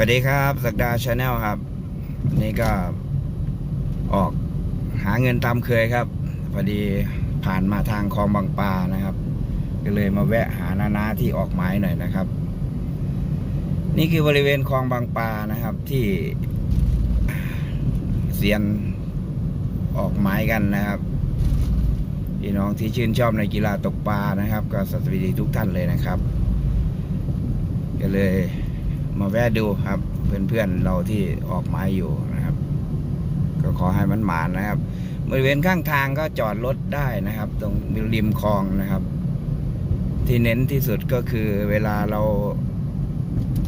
วัสดีครับสักดาชาแนลครับ นี่ก็ออกหาเงินตามเคยครับ พอดีผ่านมาทางคลองบางปลานะครับ ก็เลยมาแวะหานานาที่ออกหมายหน่อยนะครับ นี่คือบริเวณคลองบางปลานะครับที่เซียนออกหมายกันนะครับพี่น้องที่ชื่นชอบในกีฬาตกปลานะครับ ก็สวัสดีทุกท่านเลยนะครับ ก็เลย มาแวะดูครับ เพื่อนๆเราที่ออกหมายอยู่นะครับ ก็ขอให้มันหมานนะครับบริเวณข้างทางก็จอดรถได้นะครับ ตรงริมคลองนะครับ ที่เน้นที่สุดก็คือเวลาเรา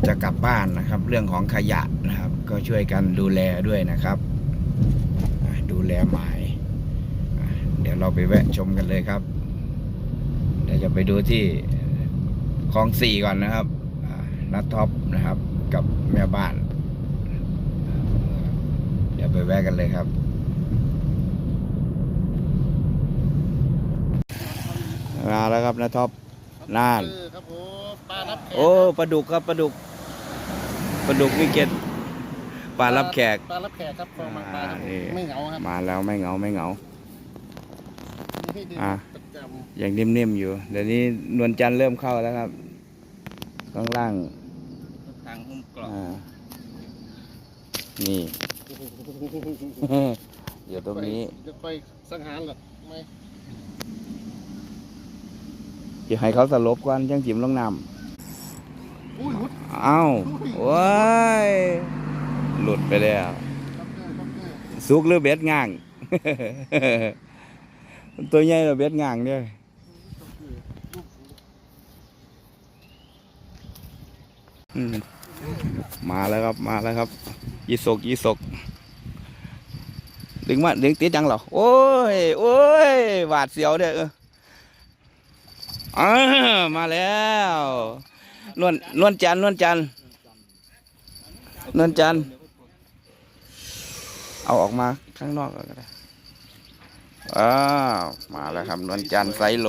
จะกลับบ้านนะครับ เรื่องของขยะนะครับ ก็ช่วยกันดูแลด้วยนะครับ ดูแลหมาย เดี๋ยวเราไปแวะชมกันเลยครับ เดี๋ยวจะไปดูที่คลองสี่ก่อนนะครับ นัดท็อปนะครับ กับแม่บ้าน เดี๋ยวไปแวะกันเลยครับ มาแล้วครับนะท็อปน่านเออครับผมปลารับแขกโอ้ปลาดุกครับปลาดุกปลาดุกวิกเก็ตปลารับแขกปลารับแขกครับคลองบางปลาครับอ่านี่ไม่เหงาครับมาแล้วไม่เหงาไม่เหงามีให้ดูอ่าประจยังนิ่มๆอยู่ เดี๋ยวนี้นวลจันทร์เริ่มเข้าแล้วครับ ข้างล่างำทางหุ้มกร อบอ่านี่ อยู่ตรงนี้ จะไปสังหารเหรอไม่จะให้เขาสลบก่อนจังจิมลงน้อุ้ยหุดำเอ้าว้ายหลุดไปแล้วครับเกอร์ครับเกอร์สุกหรือเบ็ดง่าง ตัวใหญ่หรือเบ็ดง่างเนี่ยลูกอืม มาแล้วครับมาแล้วครับยีสกยีสกดึงมาดึงติดจังหรอโอ้ยโอ้ยหวาดเสียวเด้อเออมาแล้วนวลนวลจันนวลจันนวลจันเอาออกมาข้างนอกก็ได้อ้าวมาแล้วครับนวลจันไซโล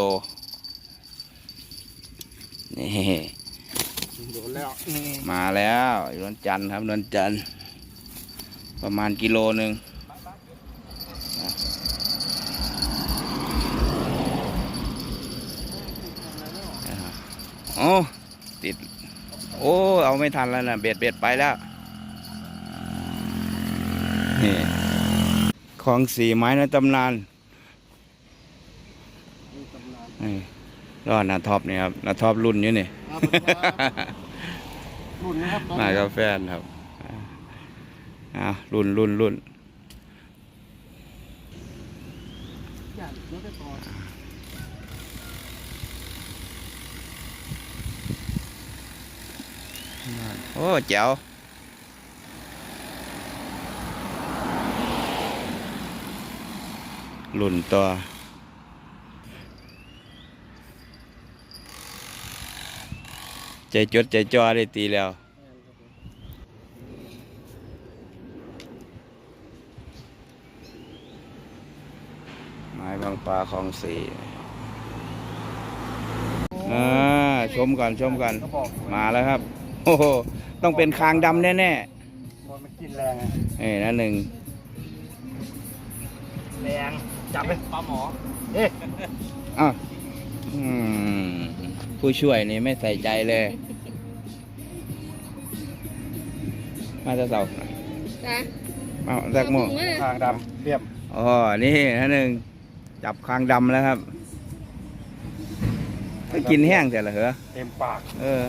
นี่ โดนแล้วนี่มาแล้วนวลจันทร์ครับนวลจันทร์ประมาณกิโลหนึ่งโอ้ติด โอ้ เอาไม่ทันแล้วนะเบ็ดเบ็ดไปแล้ว นี่ ของสี่ไม้ในตำตำนานนี่ รอดนาท็อปนี่ครับนาท็อปรุ่นอยู่นี่ครับรุ่นนะครับตอนมานี้กาแฟนครับอ่ารุ่นรุ่นรุ่นย่างแล้วได้ต่อโอ้แจ๋วรุ่นตัว ใจจดใจจ่อได้ตีแล้วไม้บางปลาคลองสี่อ่าชมก่อนชมก่อนก็บอกมาแล้วครับ โอ้โหต้องเป็นคางดำแน่บอลมันกินแรงอะๆนี่นะหนึ่งแรงจับไปปลาหมอเอ๊ะอ้าวอืม ผู้ช่วยนี่ไม่ใส่ใจเลย มาจะเสาจ้ะเอาจากโมงเอาถุงมาทางดำเรียบอ๋อนี่นะหนึ่งจับคางดำแล้วครับไม่กินแห้งแต่ละเหรอเต็มปาก เออ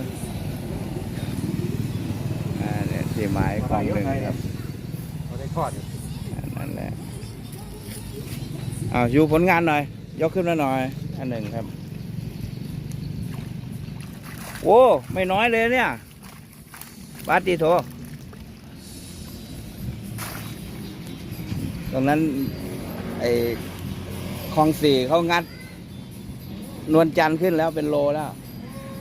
อ่าเนี่ยที่หมายของหนึ่งครับเขาได้ทอดอยู่นั่นแหละเอาอยู่ผลงานหน่อย ยกขึ้นมาหน่อยอันหนึ่งครับ โอ้ไม่น้อยเลยเนี่ยปาติโถตรงนั้นไอ้คลองสี่เขางัด นวลจันทร์ขึ้นแล้วเป็นโลแล้ว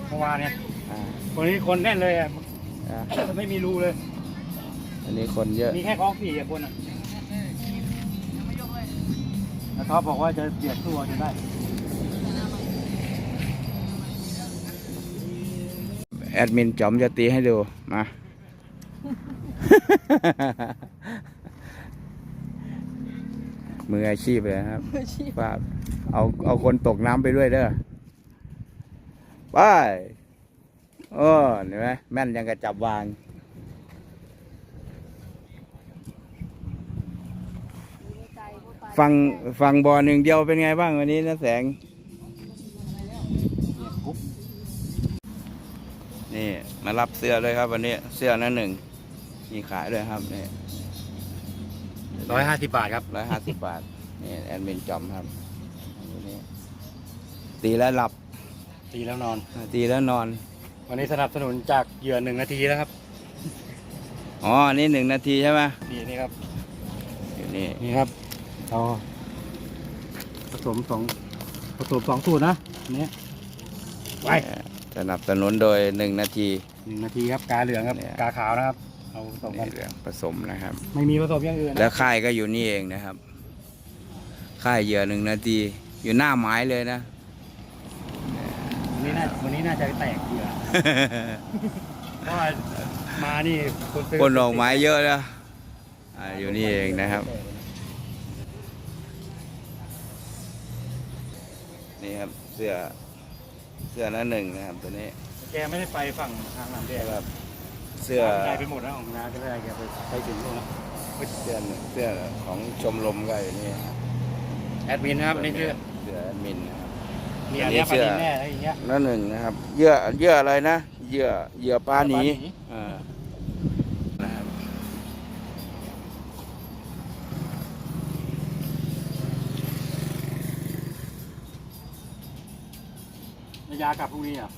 เมื่อวานเนี่ยอ่าคนนี้คนแน่นเลยอะอ่าไม่มีรูเลย อันนี้คนเยอะ มีแค่คล้องสี่อะคนอะแล้วท็อปบอกว่าจะเบียดตัวจะได้ แอดมินจอมจะตีให้ดู มา มืออาชีพเลยนะครับอาชีพว่าเอาเอาคนตกน้ำไปด้วยเด้อไปโอ้เห็นไหมแม่นยังกระจับวางอยู่ในใจพวกปลาฟังฟังบอลหนึ่งเดียวเป็นไงบ้างวันนี้นะแสง มารับเสื้อเลยครับ วันนี้เสื้อนั้นหนึ่งมีขายด้วยครับนี่ร้อยห้าสิบบาทครับร้อยห้าสิบบาทนี่แอดมินจอมครับอันนี้ตีแล้วหลับตีแล้วนอน ตีแล้วนอน วันนี้สนับสนุนจากเหยื่อหนึ่งนาทีแล้วครับอ๋ออันนี้หนึ่งนาทีใช่ไหมนี่นี่ครับอยู่นี่นี่ครับเราผสมสองผสมสองสูตรนะอันนี้ไป สนับสนุนโดยหนึ่งนาที หนึ่งนาทีครับกาเหลืองครับเนี่ย กาขาวนะครับ เอาผสมกันนี่เรื่องผสมนะครับ ไม่มีผสมอย่างอื่นนะ แล้วค่ายก็อยู่นี่เองนะครับ ค่ายเหยื่อหนึ่งนาทีอยู่หน้าไม้เลยนะ วันนี้น่าวันนี้น่าจะแตกเหยื่อเพราะว่ามานี่คนซื้คนออกไม้เยอะนะอ่าอยู่นี่เองนะครับ นี่ครับเสื้อเสื้อนั้นหนึ่งนะครับตัวนี้ แกไม่ได้ไปฝั่งทางน้ำแดงครับเสื้อใหญ่ไปหมดแล้วของนาก็เลยแกไปไปถึงนู่นแล้วเสื้อเสื้อของชมรมก็อยู่นี่ครับแอดมินนะครับอันนี่คือเสื้อแอดมินนะครับมีอันเนี้ยอันนี้เสื้ปลาอดินแน่อะไรอย่างเงี้ยนั่นหนึ่งนะครับเหยื่อเหยื่ออะไรนะเหยื่อเหยื่อปลาหนีปลาหนีอ่านะครับระยากลับพรุ่งนี้อะ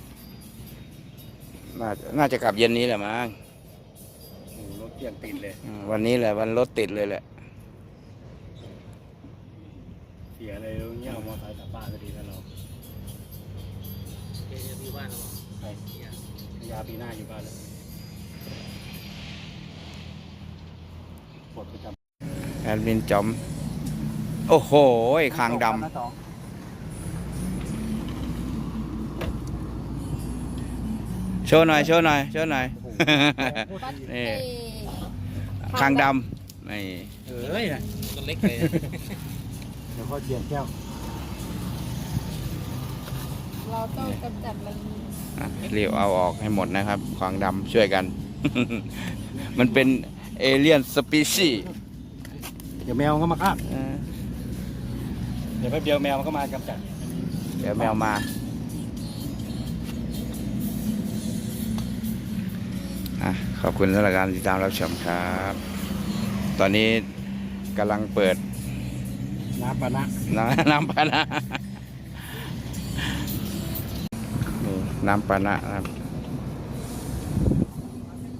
น่าจะน่าจะกลับเย็นนี้แหละมั้งโอ้โหรถเกี่ยงติดเลยอืมวันนี้แหละวันรถติดเลยแหละ เสียเลยแล้วเงี้ยเอามอเตอร์ไซค์กลับบ้านก็ดีแล้วเราเกจะปีบ้านหรอใช่ระยาปีหน้าอยู่บ้านเลยปวดประจำแอดมินจอม โอ้โหคางดน้สองำ โชว์หน่อยโชว์หน่อยโชว์หน่อยปัดนี่เอ่อคางดำนี่เอ้ยนะมันเล็กเลยเดี๋ยวก็เจียนแก้วเราต้องกำจัดมันอะรีบเอาออกให้หมดนะครับคางดำช่วยกัน มันเป็นเอเลียนสปีชีเดี๋ยวแมวมันก็มาคาบเดี๋ยวแป๊บเดียวแมวมันก็มากำจัด เดี๋ยวแมวมา อะขอบคุณสำหรับการติดตามรับชมครับ ตอนนี้กำลังเปิดน้ำปานะน้ำน้ำปานะนี่น้ำปานะครับ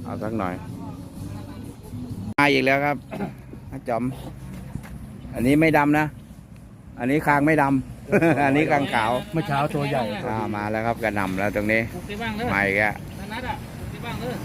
เอาสักหน่อย มาอีกแล้วครับอาจอม อันนี้ไม่ดำนะ อันนี้คางไม่ดำ อันนี้คางขาวเมื่อเช้าตัวใหญ่อ่ามาแล้วครับกระหนำแล้วตรงนี้ ปลูกได้บ้างเลยมาอีกแล้ว นัดอะปลูกได้บ้างเลย